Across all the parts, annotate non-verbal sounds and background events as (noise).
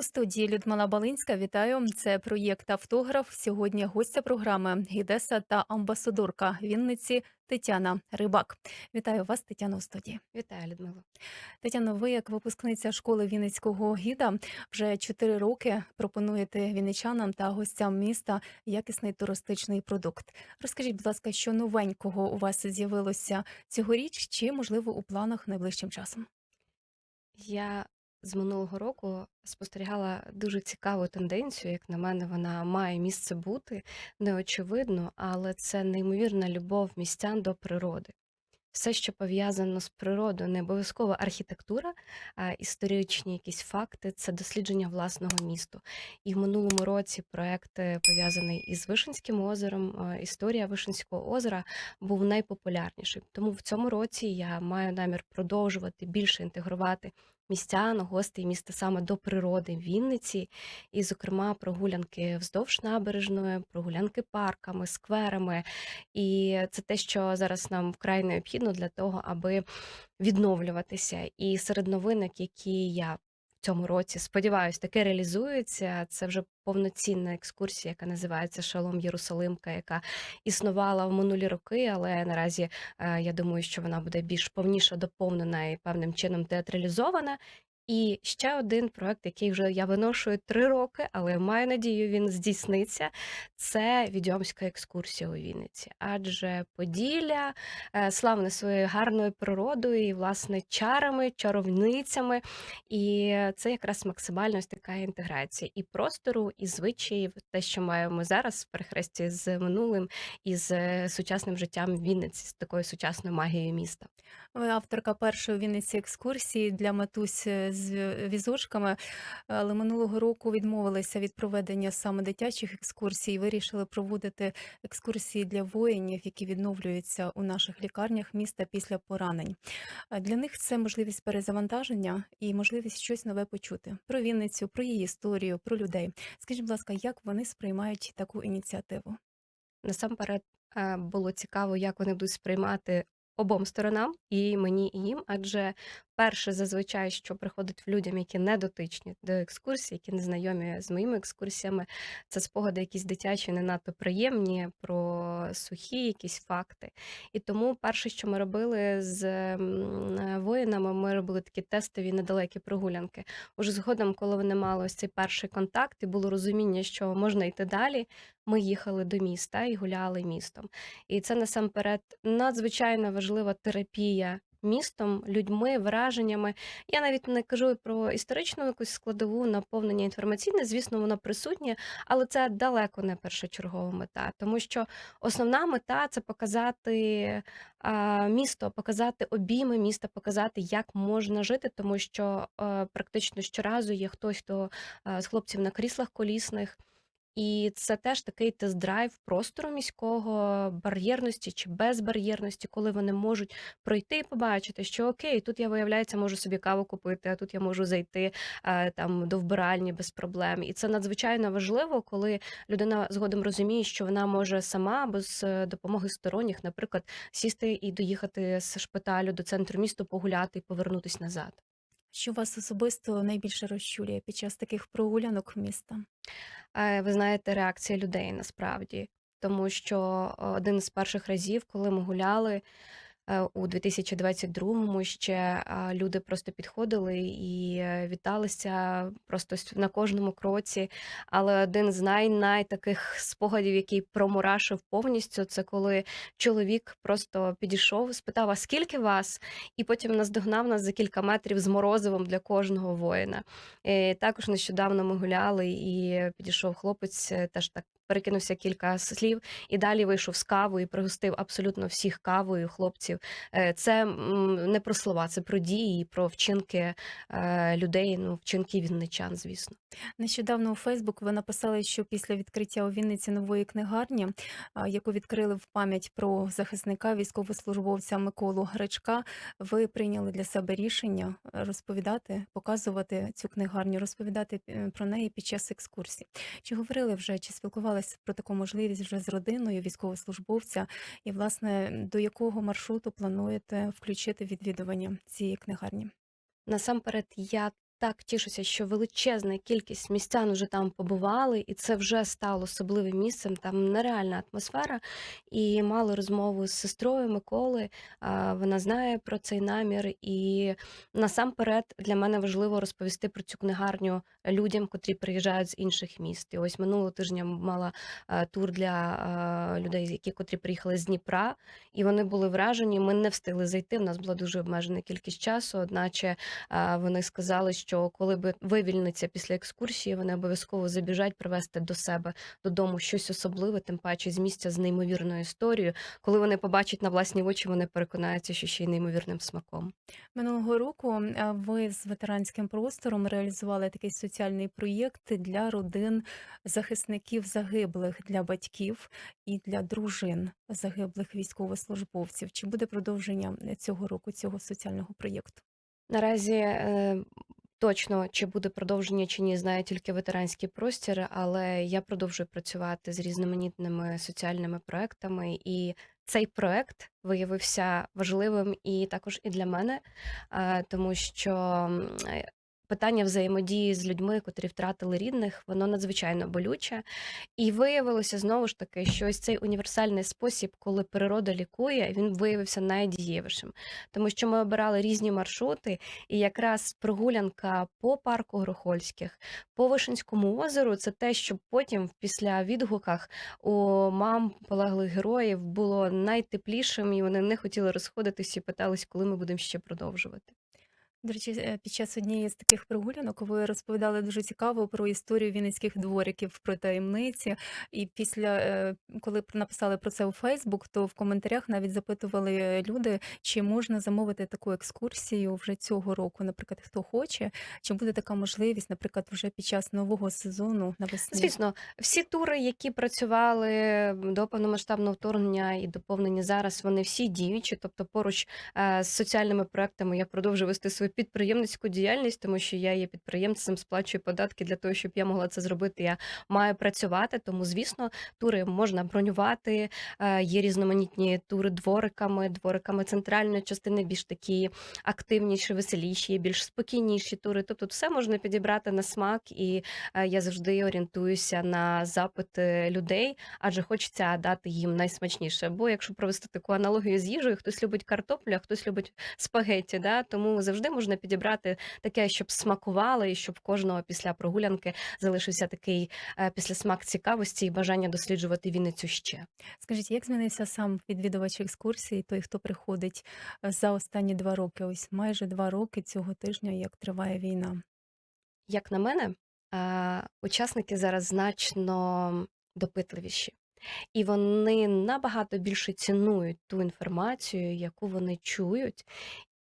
У студії Людмила Балинська вітаю. Це проєкт Автограф. Сьогодні гостя програми гідеса та амбасадорка Вінниці Тетяна Рибак. Вітаю вас, Тетяна, у студії. Вітаю, Людмила. Тетяно, ви як випускниця школи Вінницького гіда вже 4 роки пропонуєте вінничанам та гостям міста якісний туристичний продукт. Розкажіть, будь ласка, що новенького у вас з'явилося цьогоріч, чи можливо у планах найближчим часом? Я з минулого року спостерігала дуже цікаву тенденцію, як на мене, вона має місце бути неочевидно, але це неймовірна любов містян до природи. Все, що пов'язано з природою, не обов'язково архітектура, а історичні якісь факти це дослідження власного місту. І в минулому році проект е, пов'язаний із Вишинським озером. е, Історія Вишинського озера був найпопулярнішим. Тому в цьому році я маю намір продовжувати більше інтегрувати містян, гостей міста саме до природи Вінниці, і, зокрема, прогулянки вздовж набережної, прогулянки парками, скверами. І це те, що зараз нам вкрай необхідно для того, аби відновлюватися. І серед новинок, які я цьому році Сподіваюсь, таке реалізується. Це вже повноцінна екскурсія, яка називається Шалом Єрусалимка, яка існувала в минулі роки, але наразі е, я думаю, що вона буде більш повніше доповнена і певним чином театралізована. І ще один проект, який вже я виношую три роки, але маю надію, він здійсниться. Це відьомська екскурсія у Вінниці. Адже Поділля е, славне своєю гарною природою і, власне, чарами, чаровницями. І це якраз максимальна ось така інтеграція і простору, і звичаїв, те, що маємо зараз в перехресті з минулим і з е, сучасним життям Вінниці, з такою сучасною магією міста. Ви авторка першої Вінниці екскурсії для матусь е, з візочками, але минулого року відмовилися від проведення саме дитячих екскурсій. Вирішили проводити екскурсії для воїнів, які відновлюються у наших лікарнях міста після поранень. Для них це можливість перезавантаження і можливість щось нове почути про Вінницю, про її історію, про людей. Скажіть, будь ласка, як вони сприймають таку ініціативу? Насамперед е, було цікаво, як вони будуть сприймати обом сторонам, і мені, і їм. Адже перше, зазвичай, що приходить в людям, які не дотичні до екскурсій, які не знайомі з моїми екскурсіями, це спогади якісь дитячі, не надто приємні, про сухі якісь факти. І тому перше, що ми робили з е, воїнами, ми робили такі тестові недалекі прогулянки. Уже згодом, коли вони мали ось цей перший контакт, і було розуміння, що можна йти далі. Ми їхали до міста і гуляли містом. І це насамперед надзвичайно важлива терапія містом, людьми, враженнями. Я навіть не кажу про історичну якусь складову наповнення інформаційне, звісно, воно присутнє, але це далеко не першочергова мета, тому що основна мета це показати місто, показати обійми міста, показати, як можна жити, тому що е, практично щоразу є хтось, хто е, з хлопців на кріслах колісних. І це теж такий тест-драйв простору міського, бар'єрності чи безбар'єрності, коли вони можуть пройти і побачити, що окей, тут я, виявляється, можу собі каву купити, а тут я можу зайти е, там до вбиральні без проблем. І це надзвичайно важливо, коли людина згодом розуміє, що вона може сама без е, допомоги сторонніх, наприклад, сісти і доїхати з шпиталю до центру міста, погуляти і повернутися назад. Що вас особисто найбільше розчулює під час таких прогулянок міста? Е, ви знаєте, реакція людей насправді. Тому що е, один з перших разів, коли ми гуляли у 2022-му, ще люди просто підходили і е, віталися просто на кожному кроці. Але один з най-най таких спогадів, який промурашив повністю, це коли чоловік просто підійшов, спитав: а скільки вас? І потім наздогнав нас за кілька метрів з морозивом для кожного воїна. Е, Також нещодавно ми гуляли, і підійшов хлопець, е, теж так перекинувся кілька слів, і далі вийшов з кавою пригостив абсолютно всіх кавою хлопців. Е, Це не про слова, це про дії, про вчинки е, людей, ну вчинки вінничан, звісно. Нещодавно у Фейсбук ви написали, що після відкриття у Вінниці нової книгарні, яку відкрили в пам'ять про захисника військовослужбовця Миколу Гречка, ви прийняли для себе рішення розповідати, показувати цю книгарню, розповідати е, про неї під час екскурсій. Чи говорили вже, чи спілкувалися про таку можливість вже з родиною військовослужбовця, і власне до якого маршруту плануєте включити відвідування цієї книгарні? Насамперед, я так тішуся, що величезна кількість містян уже там побували, і це вже стало особливим місцем. Там нереальна атмосфера. І мали розмову з сестрою Миколи. Вона знає про цей намір. І насамперед для мене важливо розповісти про цю книгарню людям, котрі приїжджають з інших міст. І ось минулого тижня мала тур для людей, які котрі приїхали з Дніпра, і вони були вражені. Ми не встигли зайти. У нас була дуже обмежена кількість часу. Одначе вони сказали, що коли би вивільниться після екскурсії, вони обов'язково забіжать привезти до себе додому щось особливе, тим паче з місця з неймовірною історією. Коли вони побачать на власні очі, вони переконаються, що ще й неймовірним смаком. Минулого року е, ви з ветеранським простором реалізували такий соціальний проєкт для родин захисників загиблих, для батьків і для дружин загиблих військовослужбовців. Чи буде продовження цього року цього соціального проєкту? Наразі е, точно чи буде продовження чи ні, знає тільки ветеранський простір, але я продовжую працювати з різноманітними соціальними проектами, і цей проект виявився важливим і також і для мене, е, тому що питання взаємодії з людьми, котрі втратили рідних, воно надзвичайно болюче. І виявилося знову ж таки, що ось цей універсальний спосіб, коли природа лікує, він виявився найдієвішим, тому що ми обирали різні маршрути, і якраз прогулянка по парку Грохольських, по Вишинському озеру це те, що потім, після відгуках у мам полеглих героїв, було найтеплішим, і вони не хотіли розходитись і питались, коли ми будемо ще продовжувати. До речі, е, під час однієї з таких прогулянок ви розповідали дуже цікаво про історію вінницьких двориків, про таємниці. І після, е, коли написали про це у Фейсбук, то в коментарях навіть запитували люди, чи можна замовити таку екскурсію вже цього року. Наприклад, хто хоче, чи буде така можливість, наприклад, вже під час нового сезону навесні. Звісно, всі тури, які працювали до повномасштабного вторгнення і доповнені зараз, вони всі діючі. Тобто, поруч е, з соціальними проектами я продовжую вести свою підприємницьку діяльність, тому що я є підприємцем, сплачую податки для того, щоб я могла це зробити. Я маю працювати. Тому, звісно, тури можна бронювати. Е, Є різноманітні тури двориками, двориками центральної частини, більш такі активніші, веселіші, більш спокійніші тури. Тобто, все можна підібрати на смак, і е, я завжди орієнтуюся на запити людей, адже хочеться дати їм найсмачніше. Бо якщо провести таку аналогію з їжею, хтось любить картоплю, а хтось любить спагетті. Да? Тому завжди можна підібрати таке, щоб смакувало, і щоб кожного після прогулянки залишився такий е, післясмак цікавості і бажання досліджувати Вінницю ще. Скажіть, як змінився сам відвідувач екскурсії, той, хто приходить е, за останні два роки? Ось майже два роки цього тижня, як триває війна. Як на мене, е, учасники зараз значно допитливіші. І вони набагато більше цінують ту інформацію, яку вони чують.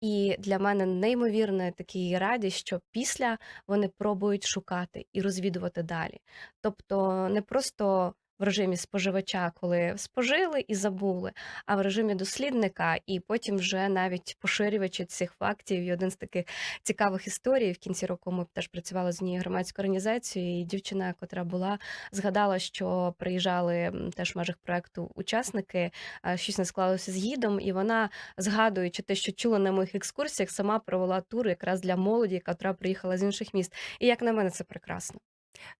І для мене неймовірна такий радість, що після вони пробують шукати і розвідувати далі. Тобто не просто в режимі споживача, коли спожили і забули, а в режимі дослідника, і потім вже навіть поширювачі цих фактів. І один з таких цікавих історій в кінці року ми теж працювали з однією громадською організацією, і дівчина, котра була, згадала, що приїжджали теж в межах проекту учасники, щось не склалося з гідом, і вона, згадуючи те, що чула на моїх екскурсіях, сама провела тур якраз для молоді, яка приїхала з інших міст. І як на мене, це прекрасно.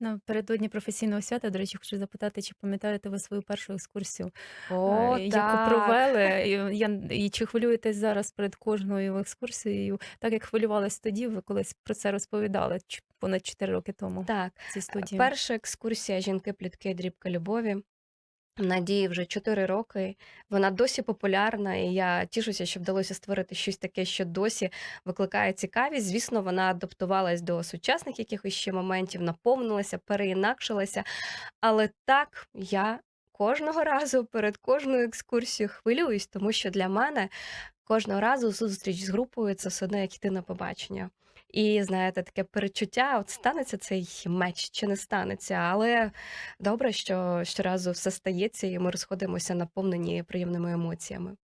Напередодні професійного свята, до речі, хочу запитати, чи пам'ятаєте ви свою першу екскурсію, О, е, яку так. провели? (laughs) І, я, і чи хвилюєтесь зараз перед кожною екскурсією, так як хвилювалась тоді, ви колись про це розповідали понад 4 роки тому Так, ці цій студії? перша екскурсія жінки плітки дрібка любові. Надії вже 4 роки. Вона досі популярна, і я тішуся, що вдалося створити щось таке, що досі викликає цікавість. Звісно, вона адаптувалась до сучасних якихось ще моментів, наповнилася, переінакшилася. Але так я кожного (laughs) разу перед кожною екскурсією хвилююсь, тому що для мене кожного разу зустріч з групою це все одно як іти на побачення. І знаєте, таке перечуття: от станеться цей меч чи не станеться. Але добре, що щоразу все стається, і ми розходимося наповнені приємними емоціями.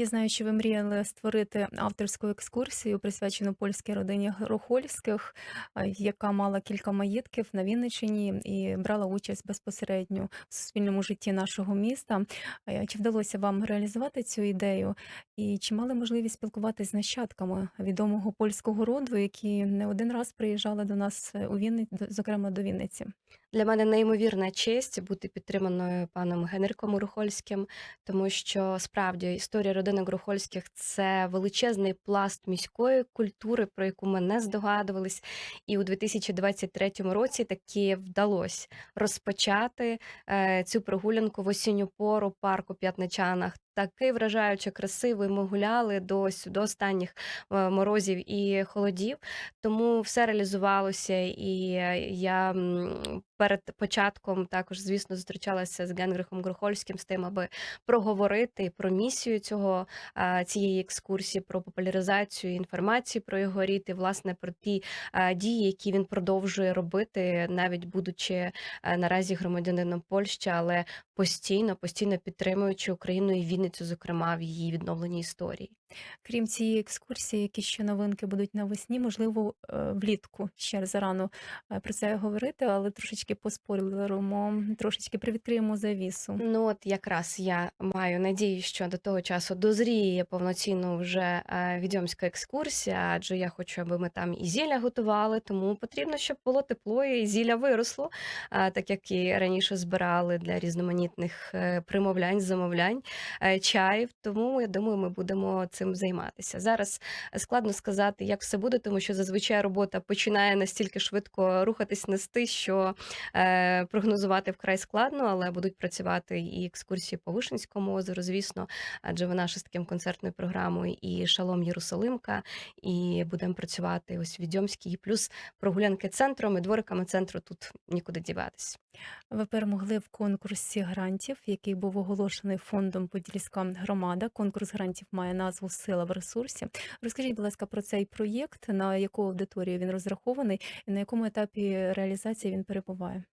Я знаю, що ви мріяли створити авторську екскурсію, присвячену польській родині Грохольських, яка мала кілька маєтків на Вінниччині і брала участь безпосередньо в суспільному житті нашого міста. Чи вдалося вам реалізувати цю ідею? І чи мали можливість спілкуватись з нащадками відомого польського роду, які не один раз приїжджали до нас е, у Вінниці, зокрема до Вінниці? Для мене неймовірна честь бути підтриманою паном Генриком Грухольським, тому що справді історія родини Грухольських це величезний пласт міської культури, про яку ми не здогадувались. І у 2023 році таки вдалося розпочати е, цю прогулянку в осінню пору парку П'ятничанах. Такий вражаюче красивий. Ми гуляли до, до останніх е, морозів і холодів. Тому все реалізувалося, і е, я перед початком також, звісно, зустрічалася з Генгрихом Грухольським з тим, аби проговорити про місію цього цієї екскурсії, про популяризацію інформації про його рід і власне про ті дії, які він продовжує робити, навіть будучи е, наразі громадянином Польщі, але постійно, постійно підтримуючи Україну і Вінницю, зокрема в її відновленій історії. Крім цієї екскурсії, які ще новинки будуть навесні, можливо, е, влітку ще зарано е, про це говорити, але трошечки поспойлеримо, трошечки привідкриємо завісу. Ну, от якраз я маю надію, що до того часу дозріє повноцінно вже е, відьомська екскурсія, адже я хочу, аби ми там і зілля готували, тому потрібно, щоб було тепло і зілля виросло, так як і раніше збирали для різноманітних примовлянь, замовлянь, чаїв. Тому я думаю, ми будемо цим займатися. Зараз складно сказати, як все буде, тому що зазвичай робота починає настільки швидко рухатись нести, що е, прогнозувати вкрай складно, але будуть працювати і екскурсії по Вишинському озеру, звісно, адже вона ще з таким концертною програмою, і Шалом Єрусалимка, і будемо працювати ось Відьомській, плюс прогулянки центром і двориками центру тут нікуди діватись. Ви перемогли в конкурсі грантів, який був оголошений фондом Подільська громада. Конкурс грантів має назву Сила в ресурсі. Розкажіть, будь ласка, про цей проєкт, на яку аудиторію він розрахований і на якому етапі реалізації він перебуває.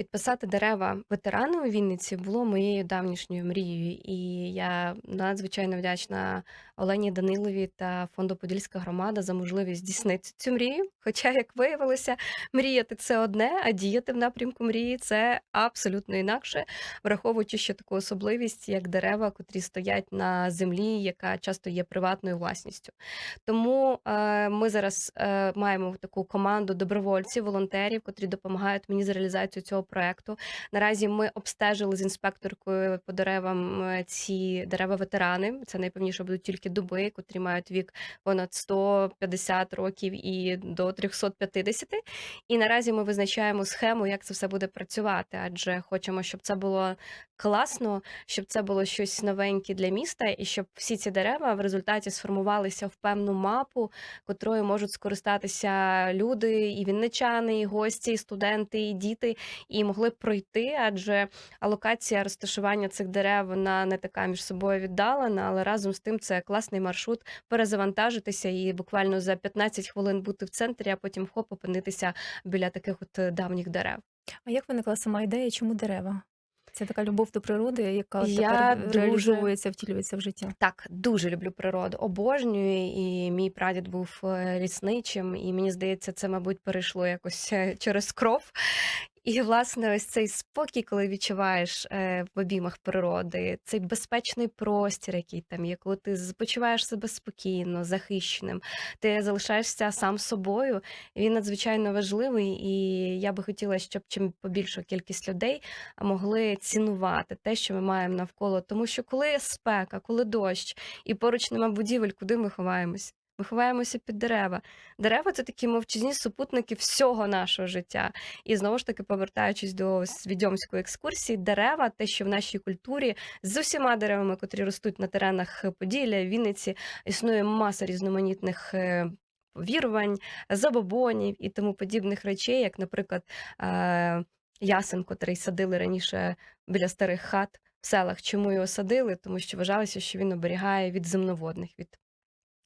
Підписати дерева ветерани у Вінниці було моєю давнішньою мрією, і я надзвичайно вдячна Олені Данилові та фонду Подільська громада за можливість здійснити цю мрію. Хоча, як виявилося, мріяти це одне, а діяти в напрямку мрії це абсолютно інакше, враховуючи ще таку особливість, як дерева, котрі стоять на землі, яка часто є приватною власністю. Тому е, ми зараз е, маємо таку команду добровольців, волонтерів, котрі допомагають мені з реалізацією цього проекту. Наразі ми обстежили з інспекторкою по деревам е, ці дерева ветерани. Це найпевніше будуть тільки дуби, котрі мають вік понад 150 років і до 350. І наразі ми визначаємо схему, як це все буде працювати, адже хочемо, щоб це було класно, щоб це було щось новеньке для міста, і щоб всі ці дерева в результаті сформувалися в певну мапу, котрою можуть скористатися люди, і вінничани, і гості, і студенти, і діти, і могли пройти, адже алокація розташування цих дерев вона не така між собою віддалена, але разом з тим це класний маршрут перезавантажитися і буквально за 15 хвилин бути в центрі, а потім хоп опинитися біля таких от е, давніх дерев. А як виникла сама ідея, чому дерева? Це така любов до природи, яка Я тепер дуже- реалізовується, втілюється в життя. Так, дуже люблю природу, обожнюю, і мій прадід був е, лісничим, і мені здається, це, мабуть, перейшло якось е, через кров. І, власне, ось цей спокій, коли відчуваєш е, в обіймах природи, цей безпечний простір, який там є, коли ти почуваєш себе спокійно, захищеним, ти залишаєшся сам собою. Він надзвичайно важливий, і я би хотіла, щоб чим побільша кількість людей могли цінувати те, що ми маємо навколо. Тому що коли спека, коли дощ, і поруч нема будівель, куди ми ховаємось? Ми ховаємося під дерева. Дерева це такі мовчазні супутники всього нашого життя. І знову ж таки, повертаючись до відьомської екскурсії, дерева, те, що в нашій культурі з усіма деревами, котрі ростуть на теренах Поділля, Вінниці, існує маса різноманітних. е, Вірувань, забобонів і тому подібних речей, як, наприклад, е, ясен, котрий садили раніше біля старих хат в селах. Чому його садили? Тому що вважалося, що він оберігає від земноводних, від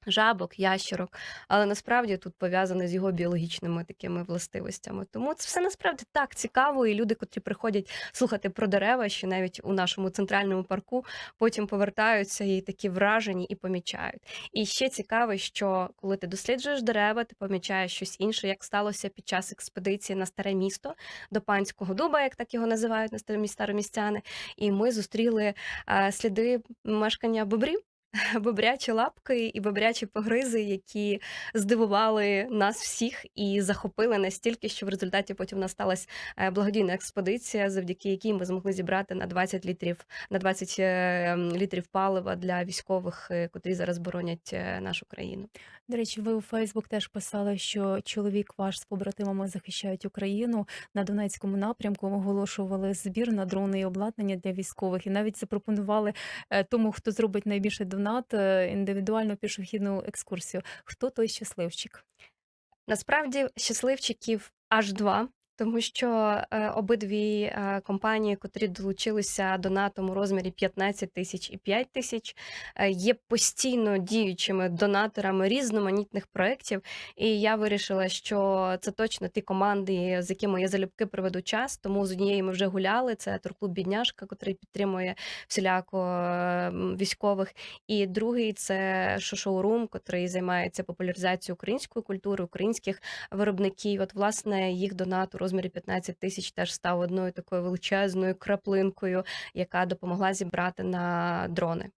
жабок, ящерок, але насправді тут пов'язане з його біологічними такими властивостями. Тому це все насправді так цікаво, і люди, котрі приходять слухати про дерева, що навіть у нашому центральному парку, потім повертаються і такі вражені і помічають. І ще цікаво, що коли ти досліджуєш дерева, ти помічаєш щось інше, як сталося під час експедиції на старе місто до панського дуба, як так його називають на старомі- старомістяни. І ми зустріли е, сліди мешкання бобрів. (laughs) Бобрячі лапки і бобрячі погризи, які здивували нас всіх і захопили настільки, що в результаті потім насталась е, благодійна експедиція, завдяки якій ми змогли зібрати на 20 літрів на 20 е, літрів палива для військових, е, котрі зараз боронять нашу країну. До речі, ви у Фейсбук теж писали, що чоловік ваш з побратимами захищають Україну на Донецькому напрямку. Оголошували збір на дрони і обладнання для військових, і навіть запропонували тому, хто зробить найбільший донат, е, індивідуальну пішохідну екскурсію. Хто той щасливчик? Насправді щасливчиків аж два. Тому що е, обидві е, компанії, котрі долучилися до НАТО у розмірі 15 тисяч і 5 тисяч, е, є постійно діючими донаторами різноманітних проєктів. І я вирішила, що це точно ті команди, з якими я залюбки проведу час. Тому з однією ми вже гуляли. Це турклуб Бідняшка, котрий підтримує всіляко е, військових. І другий це шоурум, котрий займається популяризацією української культури, українських виробників. От, власне, їх донат у розмірі 15 тисяч теж став одною такою величезною краплинкою, яка допомогла зібрати на дрони.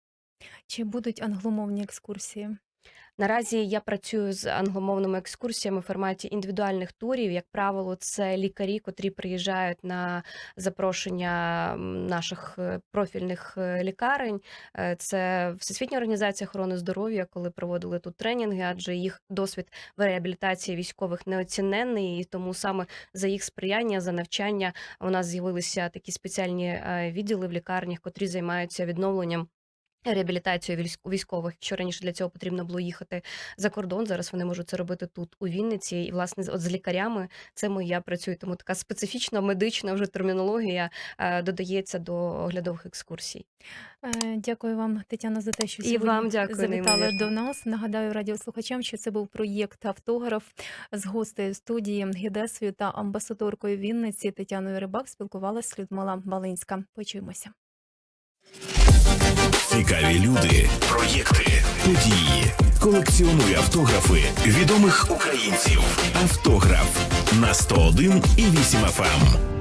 Чи будуть англомовні екскурсії? Наразі я працюю з англомовними екскурсіями в форматі індивідуальних турів. Як правило, це лікарі, котрі приїжджають на запрошення наших е, профільних е, лікарень. Е, Це Всесвітня організація охорони здоров'я, коли проводили тут тренінги, адже їх досвід в реабілітації військових неоціненний, і тому саме за їх сприяння, за навчання у нас з'явилися такі спеціальні відділи в лікарнях, котрі займаються відновленням. Реабілітацію військ- військових, що раніше для цього потрібно було їхати за кордон. Зараз вони можуть це робити тут, у Вінниці. І власне от з лікарями це ми я працюю. Тому така специфічна медична вже термінологія е, додається до оглядових екскурсій. Е, Дякую вам, Тетяно, за те, що І вам дякую, завітали неймовірно. до нас. Нагадаю радіослухачам, що це був проєкт автограф з гостею студії Гідесою та амбасадоркою Вінниці Тетяною Рибак спілкувалася Людмила Балинська. Почуємося. Цікаві люди, проєкти, події. Колекціонуй автографи відомих українців. Автограф на 101 і 8 FM.